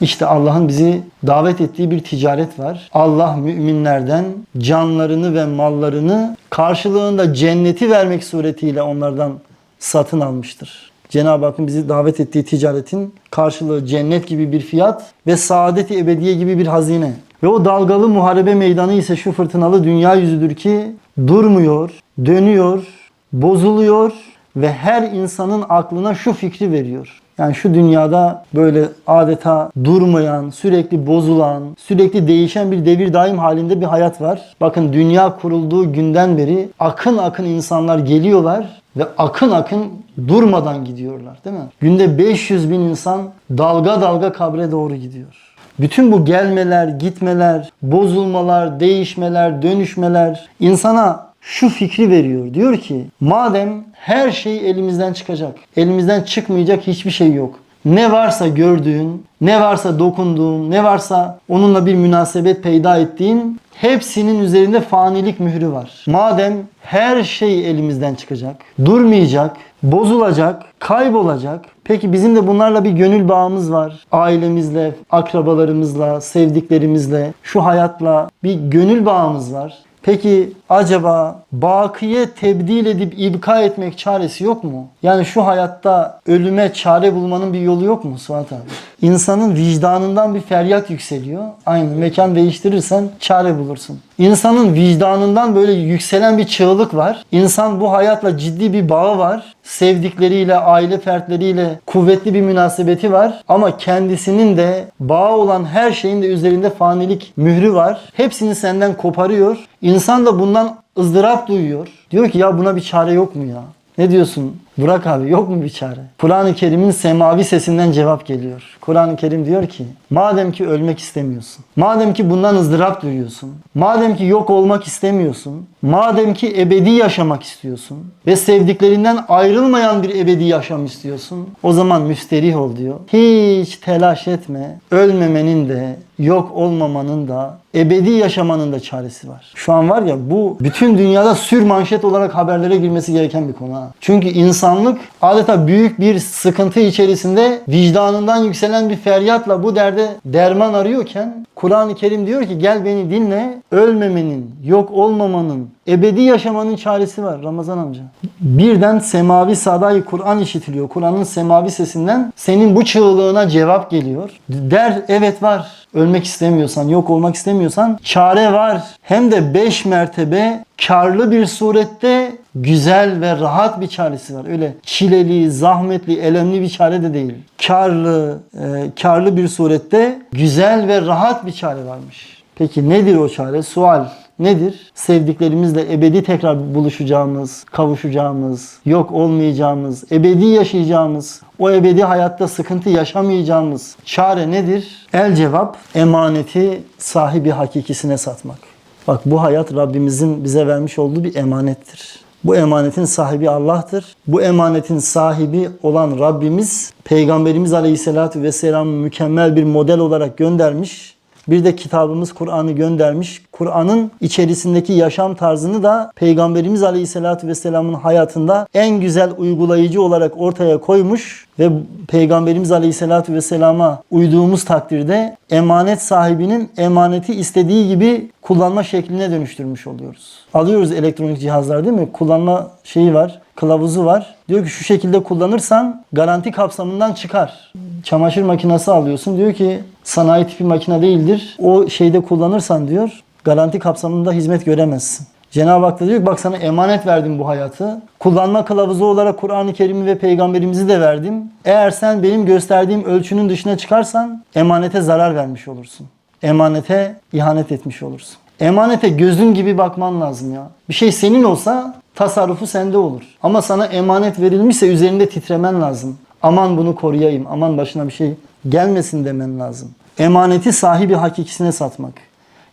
İşte Allah'ın bizi davet ettiği bir ticaret var. Allah müminlerden canlarını ve mallarını karşılığında cenneti vermek suretiyle onlardan satın almıştır. Cenab-ı Hakk'ın bizi davet ettiği ticaretin karşılığı cennet gibi bir fiyat ve saadeti ebediye gibi bir hazine. Ve o dalgalı muharebe meydanı ise şu fırtınalı dünya yüzüdür ki durmuyor, dönüyor, bozuluyor ve her insanın aklına şu fikri veriyor. Yani şu dünyada böyle adeta durmayan, sürekli bozulan, sürekli değişen bir devir daim halinde bir hayat var. Bakın dünya kurulduğu günden beri akın akın insanlar geliyorlar ve akın akın durmadan gidiyorlar değil mi? Günde 500 bin insan dalga dalga kabre doğru gidiyor. Bütün bu gelmeler, gitmeler, bozulmalar, değişmeler, dönüşmeler insana şu fikri veriyor. Diyor ki madem her şey elimizden çıkacak, elimizden çıkmayacak hiçbir şey yok. Ne varsa gördüğün, ne varsa dokunduğun, ne varsa onunla bir münasebet peyda ettiğin hepsinin üzerinde fanilik mührü var. Madem her şey elimizden çıkacak, durmayacak, bozulacak, kaybolacak. Peki bizim de bunlarla bir gönül bağımız var. Ailemizle, akrabalarımızla, sevdiklerimizle, şu hayatla bir gönül bağımız var. Peki acaba bakiye tebdil edip ibka etmek çaresi yok mu? Yani şu hayatta ölüme çare bulmanın bir yolu yok mu Suat abi? İnsanın vicdanından bir feryat yükseliyor. Aynı mekan değiştirirsen çare bulursun. İnsanın vicdanından böyle yükselen bir çığlık var. İnsan bu hayatla ciddi bir bağı var. Sevdikleriyle, aile fertleriyle kuvvetli bir münasebeti var. Ama kendisinin de bağı olan her şeyin de üzerinde fanilik mührü var. Hepsini senden koparıyor. İnsan da bundan ızdırap duyuyor. Diyor ki ya buna bir çare yok mu ya? Ne diyorsun Burak abi yok mu bir çare? Kur'an-ı Kerim'in semavi sesinden cevap geliyor. Kur'an-ı Kerim diyor ki madem ki ölmek istemiyorsun, madem ki bundan ızdırap duyuyorsun, madem ki yok olmak istemiyorsun, madem ki ebedi yaşamak istiyorsun ve sevdiklerinden ayrılmayan bir ebedi yaşam istiyorsun o zaman müsterih ol diyor. Hiç telaş etme. Ölmemenin de yok olmamanın da ebedi yaşamanın da çaresi var. Şu an var ya bu bütün dünyada sür manşet olarak haberlere girmesi gereken bir konu. ha. Çünkü insanlık adeta büyük bir sıkıntı içerisinde vicdanından yükselen bir feryatla bu derde derman arıyorken Kur'an-ı Kerim diyor ki gel beni dinle ölmemenin, yok olmamanın, ebedi yaşamanın çaresi var Ramazan amca. Birden semavi sadayı Kur'an işitiliyor. Kur'an'ın semavi sesinden senin bu çığlığına cevap geliyor. Der evet var. Ölmek istemiyorsan, yok olmak istemiyorsan çare var. Hem de 5 mertebe karlı bir surette güzel ve rahat bir çaresi var. Öyle çileli, zahmetli, elemli bir çare de değil. Karlı, e, karlı bir surette güzel ve rahat bir çare varmış. Peki nedir o çare? Sual nedir? Sevdiklerimizle ebedi tekrar buluşacağımız, kavuşacağımız, yok olmayacağımız, ebedi yaşayacağımız, o ebedi hayatta sıkıntı yaşamayacağımız çare nedir? El cevap emaneti sahibi hakikisine satmak. Bak bu hayat Rabbimizin bize vermiş olduğu bir emanettir. Bu emanetin sahibi Allah'tır. Bu emanetin sahibi olan Rabbimiz Peygamberimiz Aleyhisselatü Vesselam'ı mükemmel bir model olarak göndermiş. Bir de kitabımız Kur'an'ı göndermiş. Kur'an'ın içerisindeki yaşam tarzını da Peygamberimiz Aleyhisselatü Vesselam'ın hayatında en güzel uygulayıcı olarak ortaya koymuş ve Peygamberimiz Aleyhisselatü Vesselam'a uyduğumuz takdirde emanet sahibinin emaneti istediği gibi kullanma şekline dönüştürmüş oluyoruz. Alıyoruz elektronik cihazlar değil mi? Kullanma şeyi var, kılavuzu var. Diyor ki şu şekilde kullanırsan garanti kapsamından çıkar. Çamaşır makinesi alıyorsun. Diyor ki sanayi tipi makine değildir. O şeyde kullanırsan diyor garanti kapsamında hizmet göremezsin. Cenab-ı Hak da diyor ki bak sana emanet verdim bu hayatı. Kullanma kılavuzu olarak Kur'an-ı Kerim'i ve peygamberimizi de verdim. Eğer sen benim gösterdiğim ölçünün dışına çıkarsan emanete zarar vermiş olursun. Emanete ihanet etmiş olursun. Emanete gözün gibi bakman lazım ya. Bir şey senin olsa tasarrufu sende olur. Ama sana emanet verilmişse üzerinde titremen lazım. Aman bunu koruyayım, aman başına bir şey gelmesin demen lazım. Emaneti sahibi hakikisine satmak.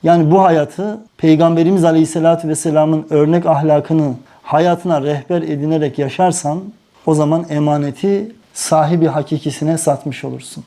Yani bu hayatı Peygamberimiz Aleyhisselatü Vesselam'ın örnek ahlakını hayatına rehber edinerek yaşarsan o zaman emaneti sahibi hakikisine satmış olursun.